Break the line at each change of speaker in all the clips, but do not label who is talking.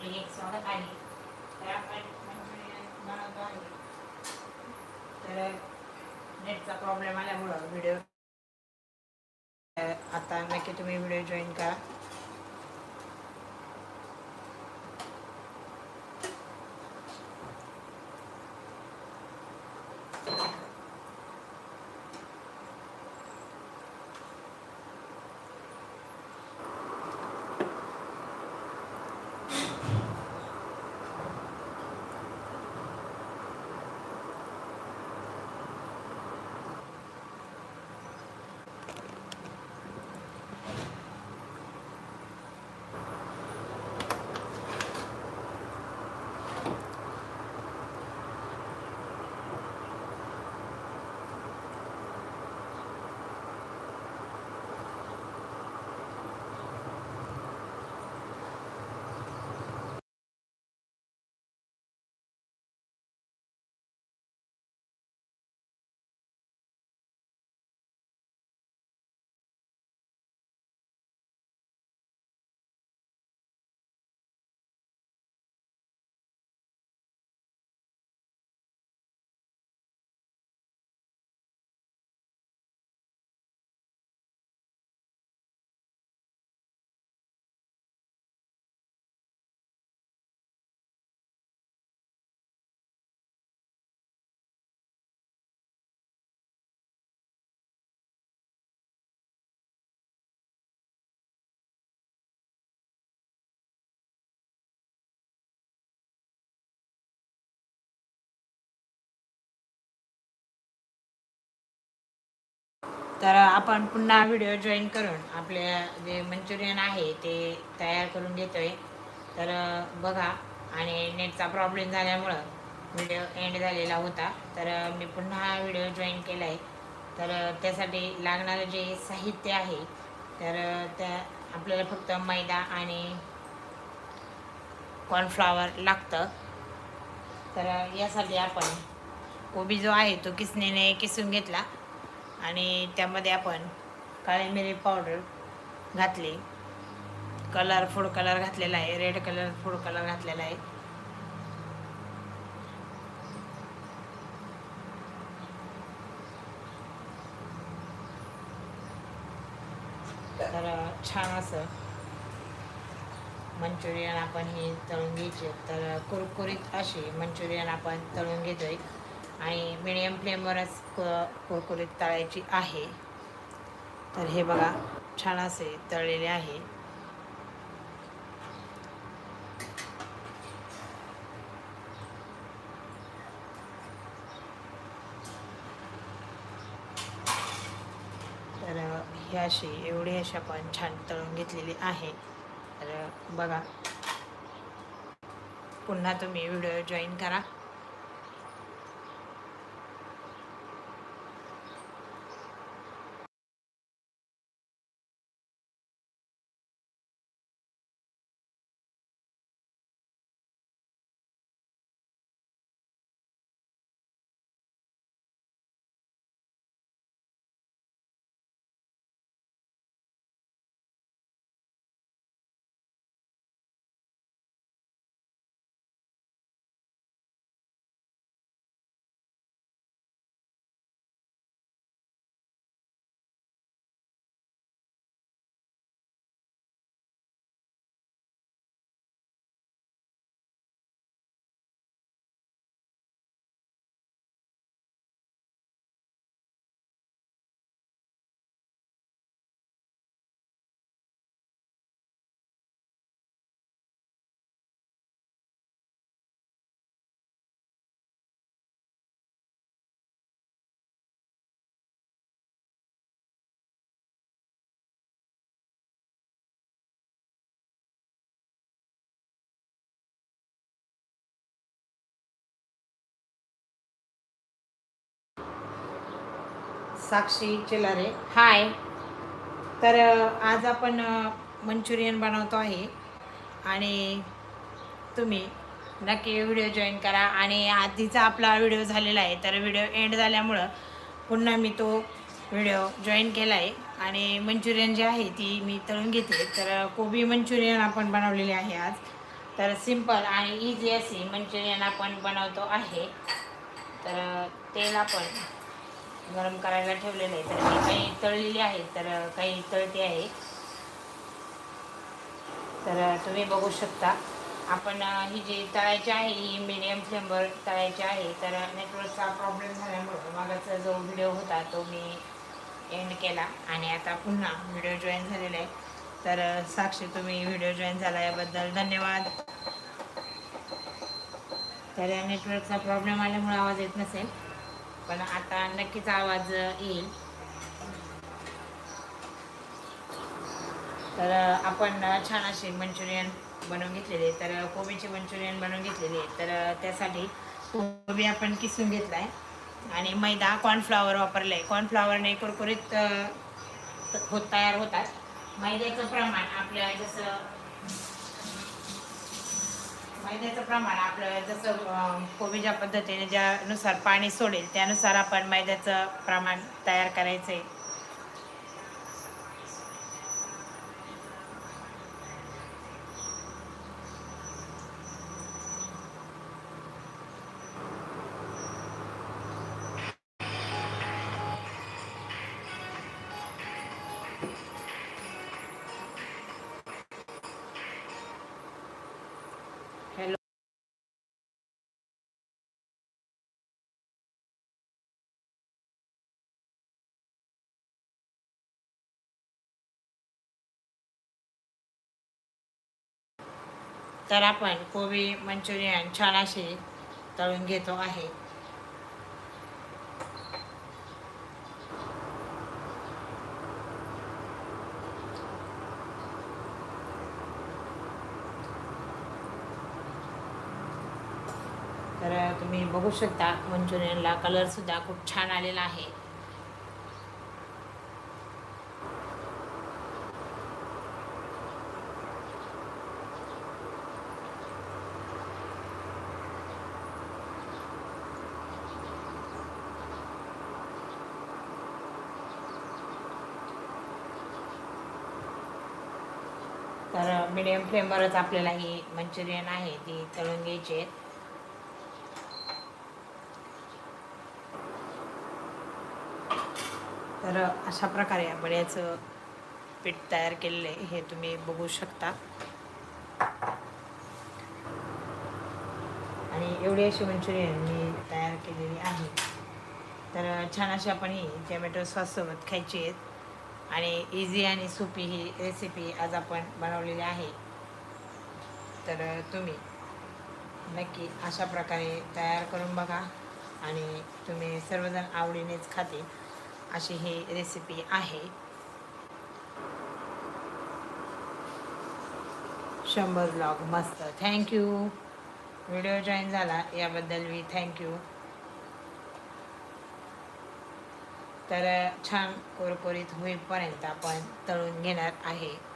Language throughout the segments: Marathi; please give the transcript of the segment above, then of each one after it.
आपले एक स्वागत आहे तर आपण मंचुरियन आहे तर नेटचा प्रॉब्लेम आल्यामुळं व्हिडिओ आता नक्की तुम्ही व्हिडिओ जॉईन करा. तर आपण पुन्हा व्हिडिओ जॉईन करून आपले जे मंचुरियन आहे ते तयार करून घेतोय. तर बघा आणि नेटचा प्रॉब्लेम झाल्यामुळं व्हिडिओ एंड झालेला होता. तर मी पुन्हा व्हिडिओ जॉईन केला आहे तर त्यासाठी लागणारं जे साहित्य आहे तर त्या आपल्याला फक्त मैदा आणि कॉर्नफ्लावर लागतं. तर यासाठी आपण कोबी जो आहे तो किसणीने किसून घेतला. आणि त्यामध्ये आपण काळी मिरी पावडर घातली. कलर फूड कलर घातलेला आहे. रेड कलर फूड कलर घातलेला आहे. तर छान असं मंचुरियन आपण हे तळून घ्यायचे. तर कुरकुरीत अशी मंचुरियन आपण तळून घेतोय. आणि मिडियम फ्लेमवरच क कुरकुरीत तळायची आहे. तर हे बघा छान असे तळलेले आहे. तर ही अशी एवढी अशी आपण छान तळून घेतलेली आहे. तर बघा. पुन्हा तुम्ही व्हिडिओ जॉईन करा. साक्षी चिलारे हाय. तर आज आपण मंचुरियन बनवतो आहे. आणि तुम्ही नक्की व्हिडिओ जॉईन करा. आणि आधीचा आपला व्हिडिओ झालेला आहे तर व्हिडिओ एंड झाल्यामुळं पुन्हा मी तो व्हिडिओ जॉईन केला आहे. आणि मंचुरियन जी आहे ती मी तळून घेते. तर कोबी मंचुरियन आपण बनवलेली आहे आज. तर सिंपल आणि इझी अशी मंचुरियन आपण बनवतो आहे. तर तेल आपण गरम करायला ठेवलेलं आहे. तर मी काही तळलेली आहे तर काही तळते आहे. तर तुम्ही बघू शकता. आपण ही जी तळायची आहे ही मिडियम फ्लेमवर तळायची आहे. तर नेटवर्कचा प्रॉब्लेम झाल्यामुळं मागाचा जो व्हिडिओ होता तो मी एंड केला. आणि आता पुन्हा व्हिडिओ जॉईन झालेला आहे. तर साक्षी तुम्ही व्हिडिओ जॉईन झाला याबद्दल धन्यवाद. तर या नेटवर्कचा प्रॉब्लेम आल्यामुळे आवाज येत नसेल. पण आता नक्कीच आवाज येईल. तर आपण छान असे मंचुरियन बनवून घेतलेले तर कोबीचे मंचुरियन बनवून घेतलेले तर त्यासाठी कोबी आपण किसून घेतला आहे आणि मैदा कॉर्नफ्लॉवर वापरलं आहे कॉर्नफ्लॉवरने कुरकुरीत होत तयार होतात. मैद्याचं प्रमाण आपल्या जसं मैद्याचं प्रमाण आपलं जसं अं, पद्धतीने ज्यानुसार पाणी सोडेल त्यानुसार आपण मैद्याचं प्रमाण तयार करायचं आहे तर आपण कोबी मंचुरियन छान असे तळून घेतो आहे. तर तुम्ही बघू शकता मंचुरियनला कलरसुद्धा खूप छान आलेला आहे तर मिडियम फ्लेमवरच आपल्याला ही मंचुरियन आहे ती तळून घ्यायची आहेत. तर अशा प्रकारे आपण पीठ तयार केलेलं आहे हे तुम्ही बघू शकता. आणि एवढी अशी मंचुरियन मी तयार केलेली आहे. तर छान अशी आपण ही टॅमॅटो सॉससोबत खायची आहेत. आणि इझी आणि सोपी ही रेसिपी आज आपण बनवलेली आहे. तर तुम्ही नक्की अशा प्रकारे तयार करून बघा आणि तुम्ही सर्वजण आवडीनेच खाते अशी ही रेसिपी आहे. शंभर ब्लॉग मस्त. थँक्यू व्हिडिओ जॉईन झाला. याबद्दल मी थँक्यू तर छान कुरकुरीत होईपर्यंत आपण तळून घेणार आहे.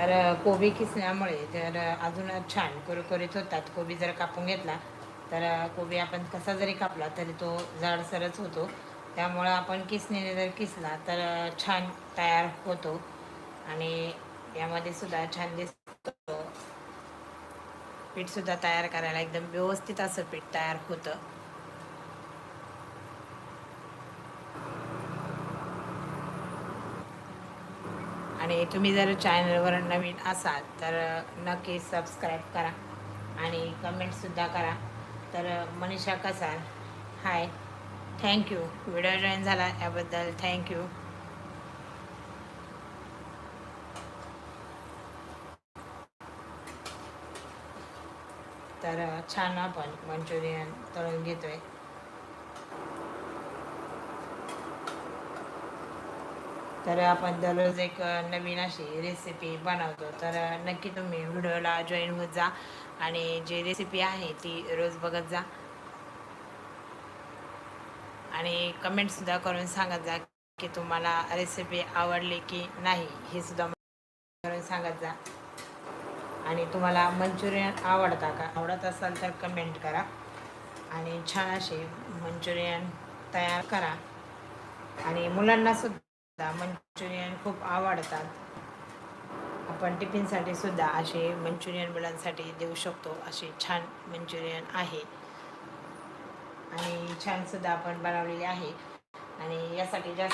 तर कोबी किसल्यामुळे जर अजून छान कुरकुरीत होतात कोबी जर कापून घेतला तर कोबी आपण कसा जरी कापला तरी तो जाडसरच होतो. त्यामुळं आपण किसणीने जर किसला तर छान तयार होतो आणि यामध्ये सुद्धा छान दिसतो. पीठसुद्धा तयार करायला एकदम व्यवस्थित असं पीठ तयार होतं. आणि तुम्ही जर चॅनलवर नवीन असाल तर नक्की सबस्क्राईब करा आणि कमेंटसुद्धा करा. तर Manisha Kasal hi thank you video join झाला याबद्दल. थँक्यू तर छान आपण मंचुरियन तळून घेतोय. तर आपण दररोज एक नवीन अशी रेसिपी बनवतो. तर नक्की तुम्ही व्हिडिओला जॉईन होत जा आणि जी रेसिपी आहे ती रोज बघत जा. आणि कमेंटसुद्धा करून सांगत जा की तुम्हाला रेसिपी आवडली की नाही हे सुद्धा करून सांगत जा. आणि तुम्हाला मंचुरियन आवडता का? आवडत असाल तर कमेंट करा. आणि छान असे मंचुरियन तयार करा. आणि मुलांना सुद्धा मंचुरियन खूप आवडतात. आपण टिफिनसाठी सुद्धा असे मंचुरियन मुलांसाठी देऊ शकतो असे छान मंचुरियन आहे. आणि छान सुद्धा आपण बनवलेले आहे. आणि यासाठी जास्त